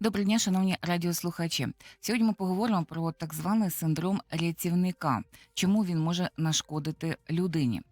Доброго дня, шановні радіослухачі. Сьогодні ми поговоримо про так званий синдром рятівника. Чому він може нашкодити людині?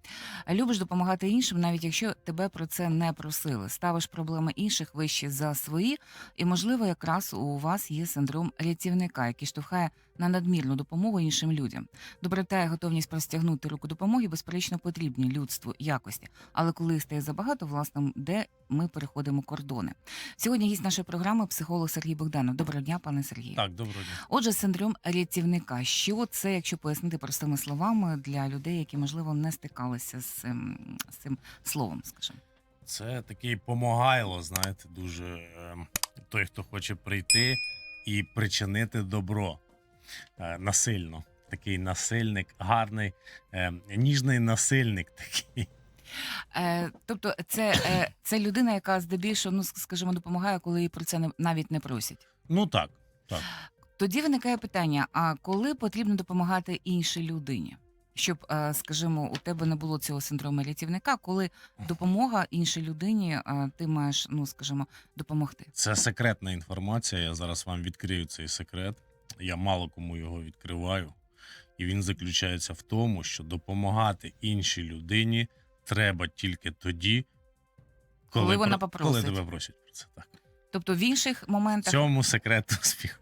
Любиш допомагати іншим, навіть якщо тебе про це не просили. Ставиш проблеми інших вище за свої, і можливо, якраз у вас є синдром рятівника, який штовхає на надмірну допомогу іншим людям. Доброта і готовність простягнути руку допомоги, безперечно, потрібні людству якості. Але коли стає забагато, власне, де ми переходимо кордони? Сьогодні гість нашої програми психолог Сергій Богданов. Доброго дня, пане Сергію. Так, доброго дня. Отже, синдром рятівника. Що це, якщо пояснити простими словами для людей, які можливо не стикалися з цим, з цим словом, скажімо? Це такий помагайло, знаєте, дуже ем, той, хто хоче прийти і причинити добро насильно. Такий насильник, гарний, е, ніжний насильник такий. Е, тобто, це, е, це людина, яка здебільшого, ну скажімо, допомагає, коли її про це не, навіть не просять. Ну так, так. Тоді виникає питання: а коли потрібно допомагати іншій людині? Щоб, е, скажімо, у тебе не було цього синдрому рятівника, коли допомога іншій людині, е, ти маєш, ну скажімо, допомогти. Це секретна інформація. Я зараз вам відкрию цей секрет. Я мало кому його відкриваю. І він заключається в тому, що допомагати іншій людині треба тільки тоді, Коли вона про- попросить. Коли тебе просять про це. Так. Тобто в інших В моментах цьому секрет успіху.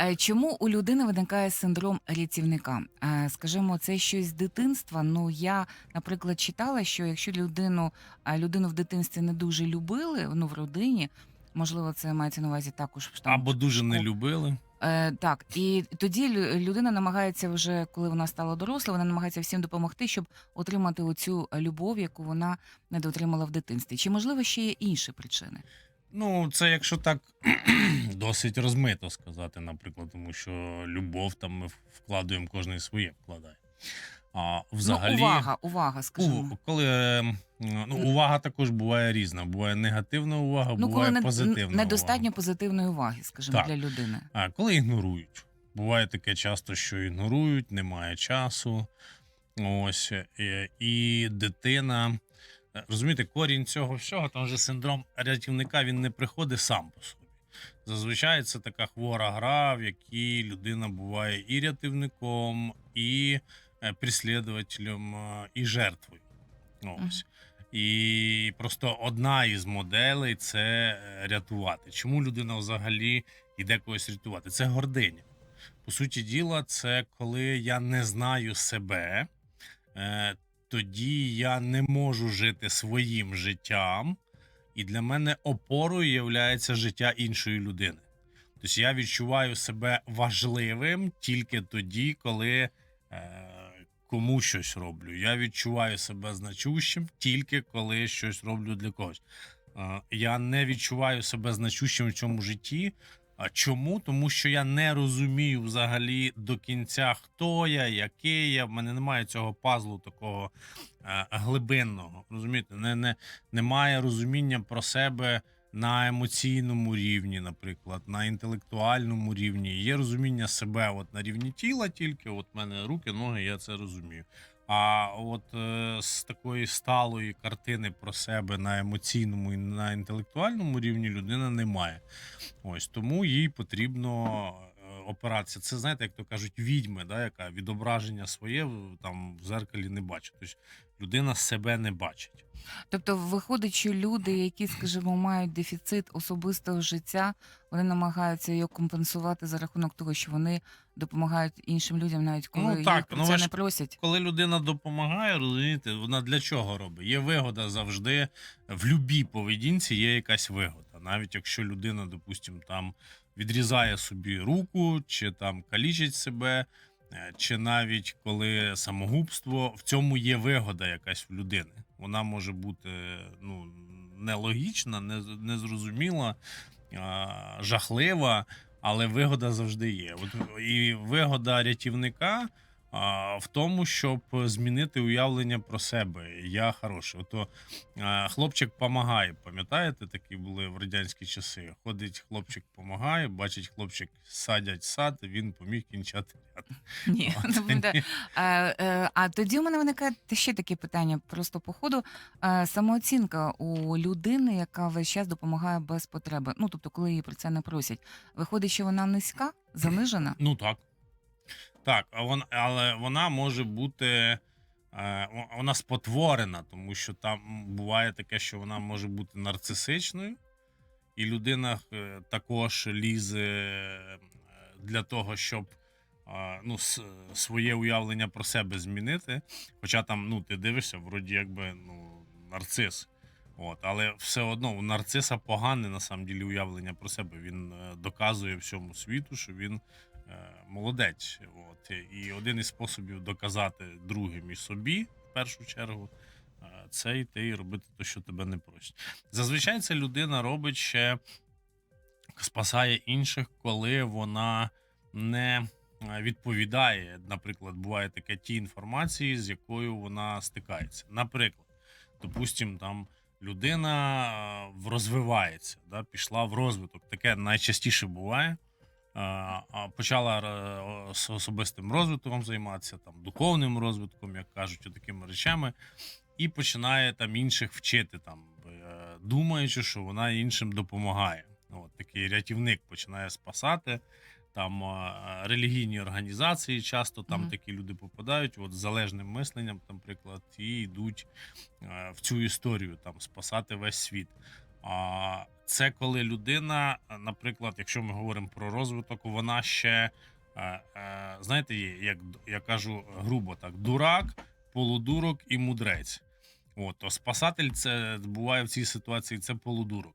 Е, Чому у людини виникає синдром рятівника? Е, Скажімо, це щось з дитинства. Ну я, наприклад, читала, що якщо людину а, людину в дитинстві не дуже любили, ну в родині, можливо, це мається на увазі також в Або дуже не любили. Е, так, і тоді лю- людина намагається вже, коли вона стала доросла, вона намагається всім допомогти, щоб отримати оцю любов, яку вона не дотримала в дитинстві. Чи можливо ще є інші причини? Ну, це якщо так досить розмито сказати, наприклад, тому що любов там ми вкладуємо, кожен своє вкладає. А взагалі, Ну, увага, увага, скажімо. у, коли е, ну, увага також буває різна. Буває негативна увага, Ну, коли буває не, позитивна. недостатньо увага. позитивної уваги, скажімо, Так. для людини. А коли ігнорують. Буває таке часто, що ігнорують, немає часу. Ось і, і дитина. е, Розумієте, корінь цього всього, там же синдром рятівника він не приходить сам по собі. Зазвичай це така хвора гра, в якій людина буває і рятівником, і прислідувателем, е, і жертвою. Ось. І просто одна із моделей це е, рятувати. Чому людина взагалі йде когось рятувати? Це гординя. По суті діла, це коли я не знаю себе, е, тоді я не можу жити своїм життям, і для мене опорою є життя іншої людини. Тобто я відчуваю себе важливим тільки тоді, коли е, кому щось роблю. Я відчуваю себе значущим тільки коли щось роблю для когось. Я не відчуваю себе значущим в цьому житті. А чому? Тому що я не розумію взагалі до кінця, хто я, який я. В мене немає цього пазлу такого е, глибинного. Розумієте, не, не, немає розуміння про себе на емоційному рівні, наприклад, на інтелектуальному рівні. Є розуміння себе от на рівні тіла, тільки от в мене руки, ноги, я це розумію. А от е, з такої сталої картини про себе на емоційному і на інтелектуальному рівні людина не має. Ось тому їй потрібно е, опиратися. Це знаєте, як то кажуть, відьми, да, яка відображення своє там в зеркалі не бачить. Тобто людина себе не бачить. Тобто, виходить, що люди, які, скажімо, мають дефіцит особистого життя, вони намагаються його компенсувати за рахунок того, що вони допомагають іншим людям, навіть коли Ну, так, їх про ну, це не просять. Коли людина допомагає, розумієте, вона для чого робить? Є вигода завжди в любій поведінці є якась вигода. Навіть якщо людина, допустимо, там відрізає собі руку, чи там калічить себе, чи навіть коли самогубство, в цьому є вигода якась в людини. Вона може бути ну, нелогічна, незрозуміла, жахлива, але вигода завжди є. От і вигода рятівника в тому, щоб змінити уявлення про себе. Я хороший. Ото хлопчик помагає. Пам'ятаєте, такі були в радянські часи. Ходить хлопчик помагає, бачить хлопчик садять сад, він поміг кінчати ряд. Ні, От. А, е, а тоді у мене виникає ще таке питання. Просто по ходу самооцінка у людини, яка весь час допомагає без потреби. Ну тобто, коли її про це не просять, виходить, що вона низька, занижена. Ну так. Так, а але вона може бути. е, Вона спотворена, тому що там буває таке, що вона може бути нарцисичною, і людина е, також лізе е, для того, щоб ну, своє уявлення про себе змінити. Хоча там, ну, ти дивишся, вроді якби ну, нарцис. От, але все одно у нарциса погане на самом ділі уявлення про себе. Він доказує всьому світу, що він молодець. От. І один із способів доказати другим і собі, в першу чергу, е, це йти і робити те, що тебе не просять. Зазвичай ця людина робить ще спасає інших, коли вона не е, відповідає. Наприклад, буває таке ті інформації, з якою вона стикається. Наприклад, допустим, там людина е, розвивається, да, пішла в розвиток. Таке найчастіше буває. Е, а Почала е, з особистим розвитком займатися, там духовним розвитком, як кажуть, такими речами, і починає там інших вчити, там, е, думаючи, що вона іншим допомагає. От такий рятівник починає спасати. Там е, релігійні організації часто там Мгм. такі люди попадають, от з залежним мисленням, наприклад, і йдуть е, в цю історію там спасати весь світ. А це коли людина, наприклад, якщо ми говоримо про розвиток, вона ще е, е, знаєте, як я кажу грубо так: дурак, полудурок і мудрець. От, то спасатель це буває в цій ситуації, це полудурок.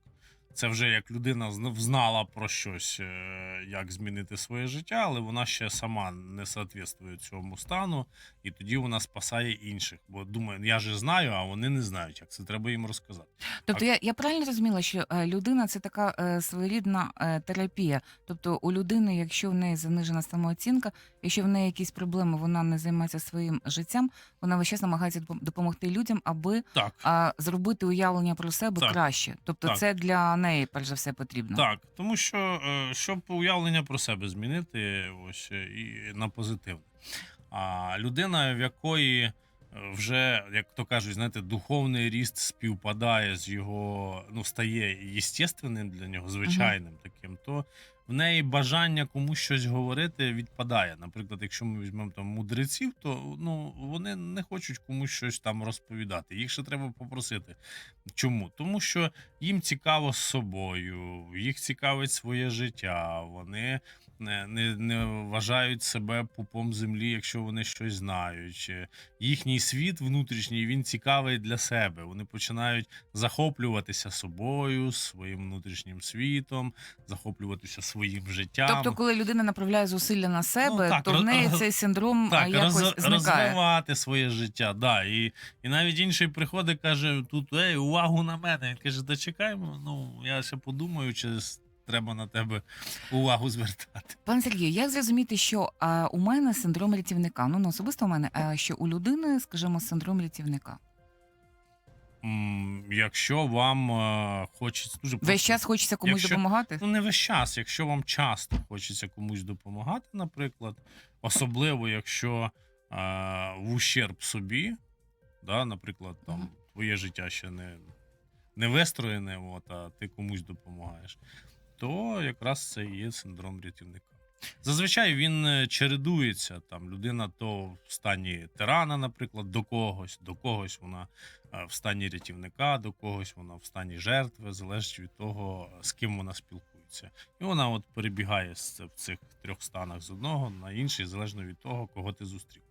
Це вже як людина зна- знала про щось, е, як змінити своє життя, але вона ще сама не соответствує цьому стану, і тоді вона спасає інших. Бо думає, я же знаю, а вони не знають, як це треба їм розказати. Тобто я, я правильно розуміла, що е, людина це така е, своєрідна е, терапія. Тобто, у людини, якщо в неї занижена самооцінка, якщо в неї якісь проблеми, вона не займається своїм життям, вона весь час намагається допомогти людям, аби Так, а, зробити уявлення про себе Так. краще. Тобто, Так. це для неї перш за все потрібно. так, тому що е, щоб уявлення про себе змінити, ось е, і на позитивне. А людина, в якої е, вже, як то кажуть, знаєте, духовний ріст співпадає з його, ну, стає єстественним для нього, звичайним таким, то в неї бажання комусь щось говорити відпадає. Наприклад, якщо ми візьмемо там мудреців, то ну вони не хочуть комусь щось там розповідати. Їх ще треба попросити. Чому? Тому що їм цікаво з собою, їх цікавить своє життя. Вони не, не, не вважають себе пупом землі, якщо вони щось знають. Їхній світ внутрішній він цікавий для себе. Вони починають захоплюватися собою, своїм внутрішнім світом, захоплюватися своїм життям. Тобто, коли людина направляє зусилля на себе, Ну, так, то в неї роз- цей синдром так, якось роз, зникає. розвивати своє життя. Да. І, і навіть інший приходить, каже: тут ей, увагу на мене. Він каже, чекаємо, ну я ще подумаю, чи треба на тебе увагу звертати. Пане Сергію, як зрозуміти, що а, у мене синдром рятівника? Ну, не особисто у мене, а що у людини, скажімо, синдром рятівника. М, Якщо вам е, хочеться дуже Весь просто- час хочеться комусь Якщо- допомагати? Ну, не весь час. Якщо вам часто хочеться комусь допомагати, наприклад, особливо якщо е, в ущерб собі, да, наприклад, там Мгм. твоє життя ще не, не вистроєне, от, а ти комусь допомагаєш, то якраз це і є синдром рятівника. Зазвичай він е, чередується. Там людина то в стані тирана, наприклад, до когось, до когось вона е, в стані рятівника, до когось вона в стані жертви, залежить від того, з ким вона спілкується. І вона от перебігає в цих трьох станах з одного на інший, залежно від того, кого ти зустрів.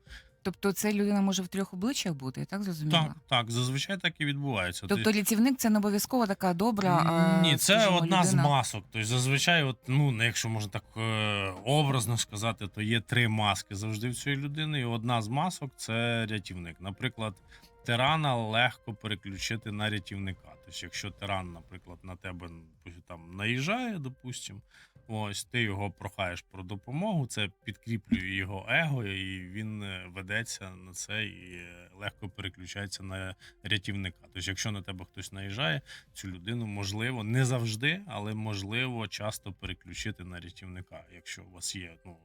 Тобто, це людина може в трьох обличчях бути, я так зрозуміла? Так, так, зазвичай так і відбувається. Тобто рятівник це не обов'язково така добра. а, Ні, це скажімо, одна з масок. Тобто, зазвичай, от, ну, якщо можна так е, образно сказати, то є три маски завжди в цієї людини. І одна з масок це рятівник. Наприклад, тирана легко переключити на рятівника. Тобто, якщо тиран, наприклад, на тебе там наїжджає, допустимо, ось ти його прохаєш про допомогу, це підкріплює його его, і він е, ведеться на це і е, легко переключається на рятівника. Тобто, якщо на тебе хтось наїжджає, цю людину можливо не завжди, але можливо часто переключити на рятівника, якщо у вас є ну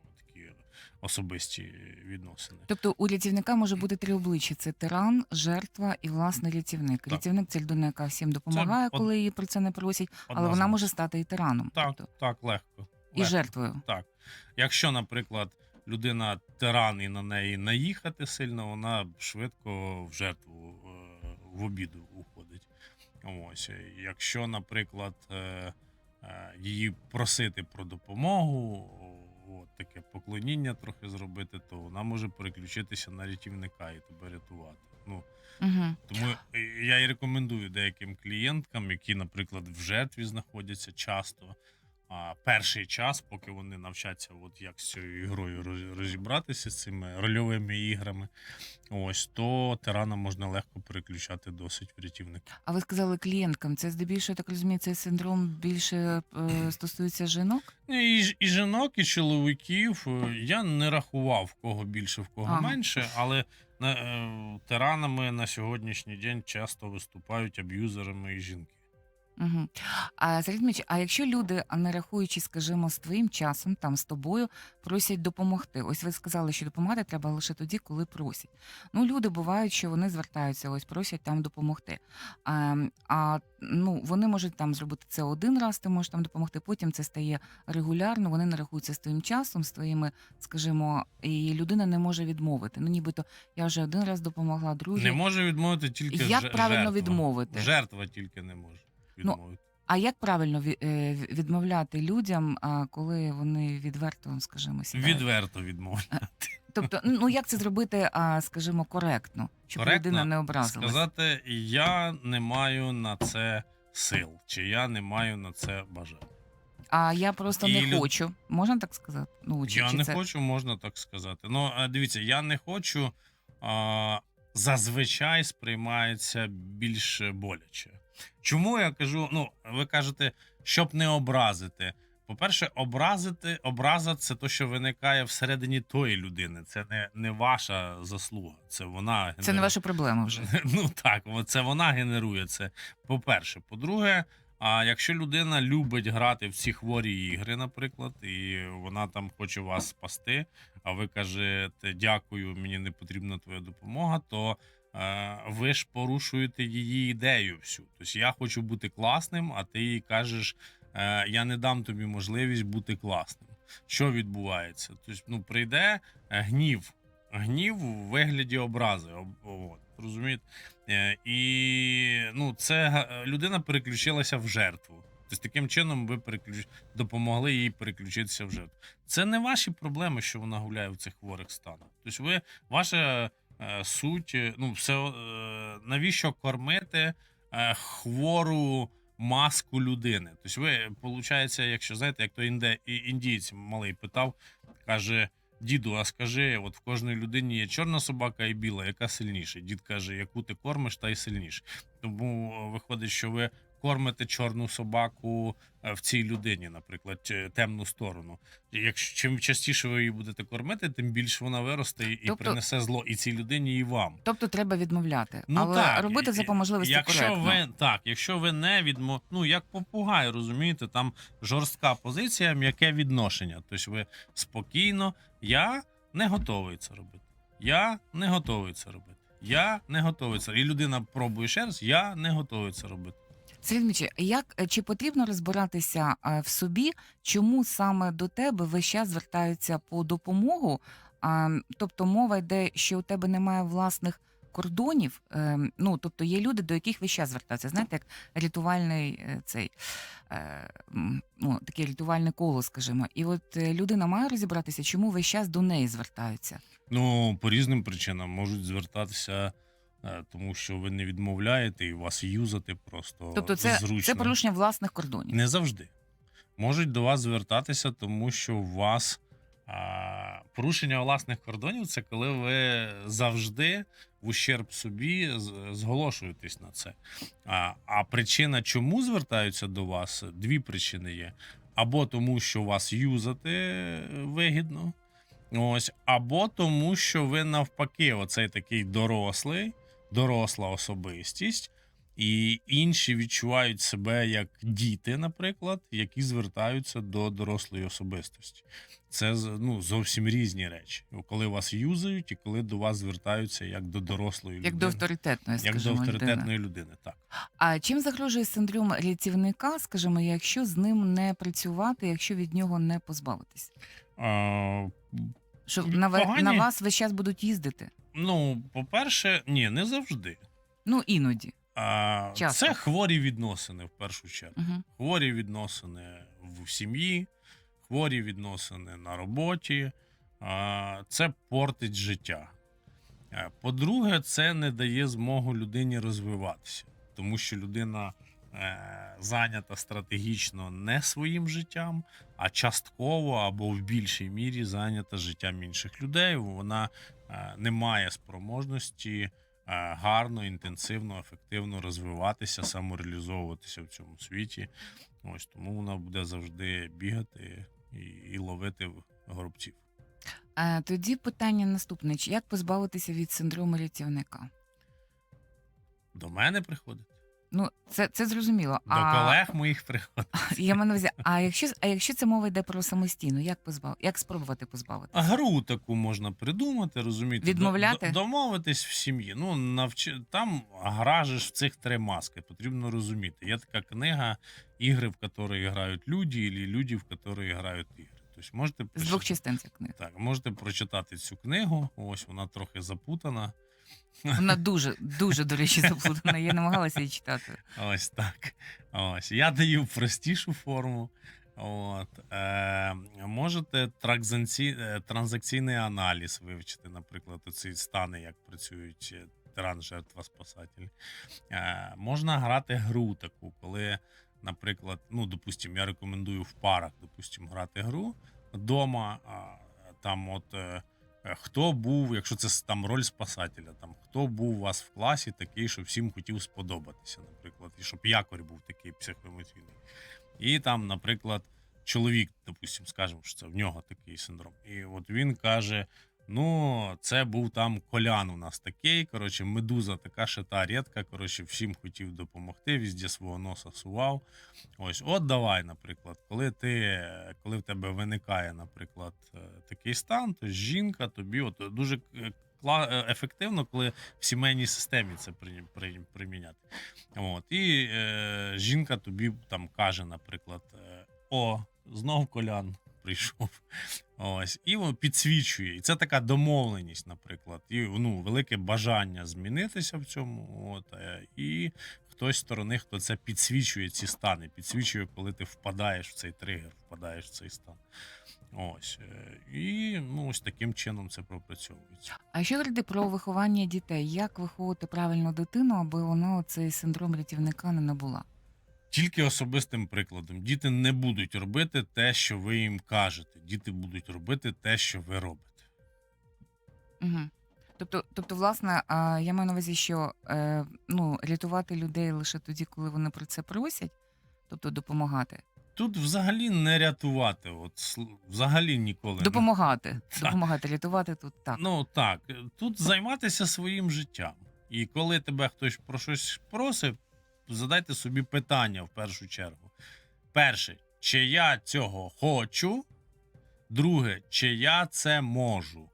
такі особисті відносини. Тобто у рятівника може бути три обличчя: це тиран, жертва і власне рятівник. Так. Рятівник це людина, яка всім допомагає, од- коли її про це не просять, але вона може стати і тираном, так, тобто так легко. і легко. жертвою. Так. Якщо, наприклад, людина тиран і на неї наїхати сильно, вона швидко в жертву е, в обіду уходить. Ось. Якщо, наприклад, е, е, її просити про допомогу, от таке поклоніння трохи зробити, то вона може переключитися на рятівника і тебе рятувати. Ну, Угу. тому я і рекомендую деяким клієнткам, які, наприклад, в жертві знаходяться часто. А перший час, поки вони навчаться, от як з цією ігрою роз- розібратися з цими рольовими іграми, ось то тирана можна легко переключати досить в рятівника. А ви сказали клієнткам, це здебільшого, я так розумію, цей синдром більше е, стосується жінок? І, ж- і жінок, і чоловіків. Е, Я не рахував в кого більше, в кого Ага. менше, але на, е, тиранами на сьогоднішній день часто виступають аб'юзерами і жінки. Угу. А Сергій Дмитрович, а якщо люди, а не рахуючи, скажімо, з твоїм часом, там з тобою, просять допомогти. Ось ви сказали, що допомагати треба лише тоді, коли просять. Ну, люди бувають, що вони звертаються, ось просять там допомогти. А, а ну, вони можуть там зробити це один раз, ти можеш там допомогти. Потім це стає регулярно. Вони не рахуються з твоїм часом, з твоїми, скажімо, і людина не може відмовити. Ну, нібито я вже один раз допомогла, другий. Не може відмовити тільки Як же- правильно жертва. відмовити? Жертва тільки не може відмовити. А як правильно е, відмовляти людям, коли вони відверто, скажімо, сідають? Відверто відмовити. Тобто, ну як це зробити, скажімо, коректно, щоб Коректно людина не образилась? Сказати, я не маю на це сил, чи я не маю на це бажання. А я просто І не люд- хочу. Можна так сказати? Ну, чи, я чи не це... хочу, можна так сказати. Ну, дивіться, я не хочу а, зазвичай сприймається більш боляче. Чому я кажу? Ну, ви кажете, щоб не образити. По-перше, образити, образа це те, що виникає всередині тої людини. Це не, не ваша заслуга. Це вона Це не ваша проблема вже. Ну так, це вона генерує це. По-перше, по-друге, а якщо людина любить грати в ці хворі ігри, наприклад, і вона там хоче вас спасти, а ви кажете дякую, мені не потрібна твоя допомога, то ви ж порушуєте її ідею всю. Тобто я хочу бути класним, а ти їй кажеш, е, я не дам тобі можливість бути класним. Що відбувається? Тобто, ну, прийде е, гнів. Гнів у вигляді образи. Розумієте? Е, І ну, це е, людина переключилася в жертву. Тобто таким чином ви переключ... допомогли їй переключитися в жертву. Це не ваші проблеми, що вона гуляє в цих хворих станах. Тобто, ви ваша е, суть, е, ну, все е, навіщо кормити е, хвору маску людини? Тобто, ви, виходить, якщо знаєте, як то інде, і- індієць малий питав, каже. Діду, а скажи, от в кожній людині є чорна собака і біла, яка сильніша? Дід каже, яку ти кормиш, та й сильніше. Тому виходить, що ви кормите чорну собаку е, в цій людині, наприклад, темну сторону. Якщо чим частіше ви її будете кормити, тим більше вона виросте і Тобто- принесе зло і цій людині, і вам. Тобто треба відмовляти, Ну, але так, робити це по можливості Якщо коректно. ви так, якщо ви не відмо... ну як попугай, розумієте, там жорстка позиція, м'яке відношення. Тобто ви спокійно, я не готовий це робити. Я не готовий це робити. Я не готовий це. І людина пробує ще раз, я не готовий це робити. Сергій як е, чи потрібно розбиратися е, в собі, чому саме до тебе весь час звертаються по допомогу? Тобто мова йде, що у тебе немає власних кордонів. е, Ну тобто є люди, до яких весь час звертаються. Знаєте, як рятувальний е, цей ну, таке рятувальне коло, скажімо. І от людина має розібратися, чому весь час до неї звертаються. Ну, по різним причинам можуть звертатися, тому що ви не відмовляєте і вас юзати просто Тобто, це, зручно. це порушення власних кордонів. Не завжди. Можуть до вас звертатися, тому що у вас а, порушення власних кордонів це коли ви завжди в ущерб собі зголошуєтесь на це. А, а причина, чому звертаються до вас, дві причини є: або тому, що вас юзати вигідно, ось, або тому, що ви навпаки, оцей такий дорослий, доросла особистість. І інші відчувають себе як діти, наприклад, які звертаються до дорослої особистості. Це ну, зовсім різні речі. Коли вас юзають і коли до вас звертаються як до дорослої Як людини. до авторитетної, як до скажімо, людини. авторитетної людини. Так. А чим загрожує синдром рятівника, скажімо, якщо з ним не працювати, якщо від нього не позбавитись? А, Що на, погані. на вас весь час будуть їздити? Ну, по-перше, ні, не завжди. Ну, іноді. А, Часто. це хворі відносини в першу чергу. Угу. Хворі відносини в сім'ї, хворі відносини на роботі. А, Це портить життя. Е, По-друге, це не дає змогу людині розвиватися, тому що людина зайнята стратегічно не своїм життям, а частково або в більшій мірі зайнята життям інших людей. Вона е, не має спроможності е, гарно, інтенсивно, ефективно розвиватися, самореалізовуватися в цьому світі. Ось тому вона буде завжди бігати і, і ловити горобців. А, тоді питання наступне: як позбавитися від синдрому рятівника? До мене приходить, Ну, це, це зрозуміло. до а, колег моїх приходить. Я маю увазі, а якщо, а якщо це мова йде про самостійну, як позбав, як спробувати позбавитися? Гру таку можна придумати, розумієте? Відмовляти? Домовитись в сім'ї. Ну, навчи... Там гражеш в цих три маски, потрібно розуміти. Є така книга ігри, в які грають люди, і люди, в які грають ігри. Тобто можете З двох частин ця книга. Так, можете прочитати цю книгу. Ось вона трохи запутана. Вона дуже, дуже, до речі, заплутана. Я намагалася її читати. Ось так. Ось. Я даю простішу форму. От. Е, можете е, транзакційний аналіз вивчити, наприклад, оці стани, як працюють е, тиран, жертва, спасатель. Е, можна грати гру таку, коли, наприклад, ну, допустим, я рекомендую в парах, допустим, грати гру вдома. Там, от. Е, Хто був, якщо це там роль спасателя, там хто був у вас в класі такий, що всім хотів сподобатися, наприклад, і щоб якорь був такий психоемоційний. І там, наприклад, чоловік, допустимо, скажемо, що це в нього такий синдром. І от він каже: ну, це був там колян у нас такий. Коротше, медуза така шита рідка. Коротше, всім хотів допомогти, візде свого носа сував. Ось, от давай, наприклад, коли ти, коли в тебе виникає, наприклад, е, такий стан, то жінка тобі от дуже е, е, ефективно, коли в сімейній системі це при, при, приміняти. От, і е, жінка тобі там каже, наприклад, о, знов колян прийшов. Ось, і воно підсвічує. І це така домовленість, наприклад, і ну, велике бажання змінитися в цьому. От, е, і хтось з сторони, хто це підсвічує ці стани, підсвічує, коли ти впадаєш в цей тригер, впадаєш в цей стан. Ось. е, І ну, ось таким чином це пропрацьовується. А що говорити про виховання дітей? Як виховувати правильно дитину, аби вона цей синдром рятівника не набула? Тільки особистим прикладом. Діти не будуть робити те, що ви їм кажете. Діти будуть робити те, що ви робите. Угу. Тобто, тобто, власне, а, я маю на увазі, що е, ну, рятувати людей лише тоді, коли вони про це просять, тобто допомагати. Тут взагалі не рятувати. От взагалі ніколи не Допомагати. Так. Допомагати, рятувати тут так. Ну так, тут займатися своїм життям. І коли тебе хтось про щось просить, задайте собі питання в першу чергу. Перше, чи я цього хочу? Друге, чи я це можу?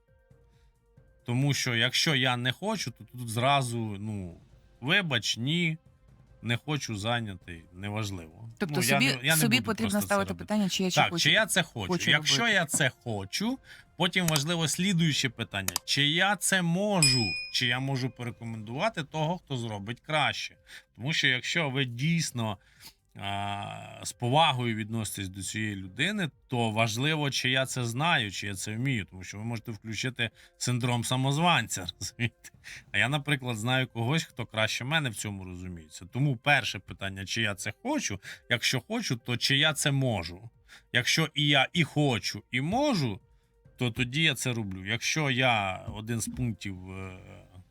Тому що якщо я не хочу, то тут зразу, ну, вибач, ні, не хочу зайнятий, неважливо. Тобто ну, я собі, не- я не собі потрібно ставити питання, чи я чи хочу. чи я це хочу. хочу Якщо робити. я це хочу, потім важливо слідуюче питання: чи я це можу, чи я можу порекомендувати того, хто зробить краще. Тому що якщо ви дійсно а, з повагою відноситесь до цієї людини, то важливо, чи я це знаю, чи я це вмію, тому що ви можете включити синдром самозванця. Розумієте? А я, наприклад, знаю когось, хто краще мене в цьому розуміється. Тому перше питання, чи я це хочу. Якщо хочу, то чи я це можу. Якщо і я і хочу, і можу, то тоді я це роблю. Якщо я один з пунктів е,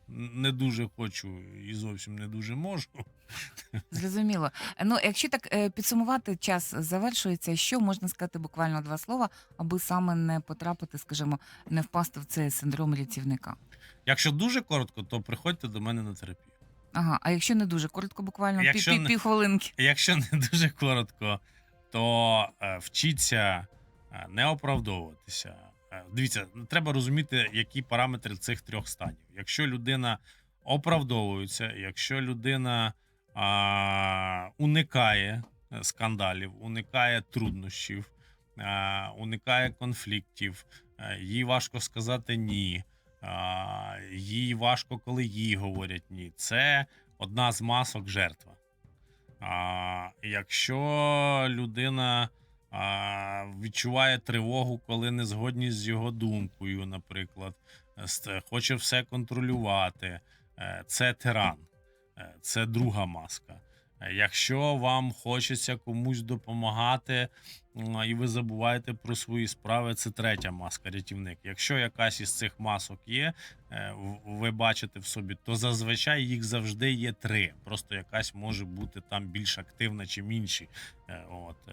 не дуже хочу і зовсім не дуже можу, Зрозуміло. Ну, якщо так е, підсумувати, час завершується. Що можна сказати буквально два слова, аби саме не потрапити, скажімо, не впасти в цей синдром рятівника? якщо дуже коротко, то приходьте до мене на терапію. Ага, а якщо не дуже коротко, буквально пів, Якщо пів, не- Якщо не дуже коротко, то е, вчіться е, не оправдовуватися. Е, Дивіться, треба розуміти, які параметри цих трьох станів. Якщо людина оправдовується, якщо людина а, уникає е, скандалів, уникає труднощів, а, уникає конфліктів, е, їй важко сказати ні. а, Їй важко, коли їй говорять ні. Це одна з масок жертва. А, якщо людина а, відчуває тривогу, коли не згодні з його думкою, наприклад, хоче все контролювати, е, це тиран, Е, це друга маска. Е, Якщо вам хочеться комусь допомагати, і ви забуваєте про свої справи, це третя маска, рятівник. Якщо якась із цих масок є, е, ви бачите в собі, то зазвичай їх завжди є три. Просто якась може бути там більш активна, чим інші. Е, От, е,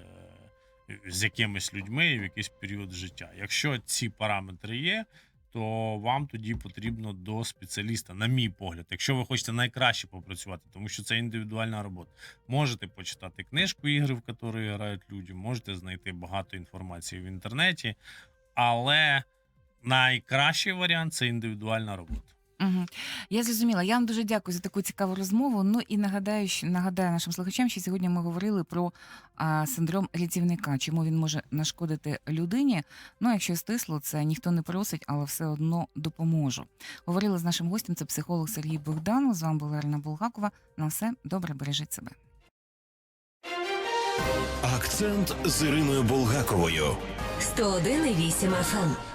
з якимись людьми в якийсь період життя. Якщо ці параметри є, то вам тоді потрібно до спеціаліста, на мій погляд, якщо ви хочете найкраще попрацювати, тому що це індивідуальна робота. Можете почитати книжку ігри, в які грають люди, можете знайти багато інформації в інтернеті, але найкращий варіант це індивідуальна робота. Угу. Я зрозуміла. Я вам дуже дякую за таку цікаву розмову. Ну і нагадаю, що нагадаю нашим слухачам, що сьогодні ми говорили про а, синдром рятівника, чому він може нашкодити людині. Ну, якщо стисло, це ніхто не просить, але все одно допоможу. Говорили з нашим гостем. Це психолог Сергій Богданов. З вами була Ірина Булгакова. На все добре, бережіть себе. Акцент з Іриною Булгаковою. 101,8 FM.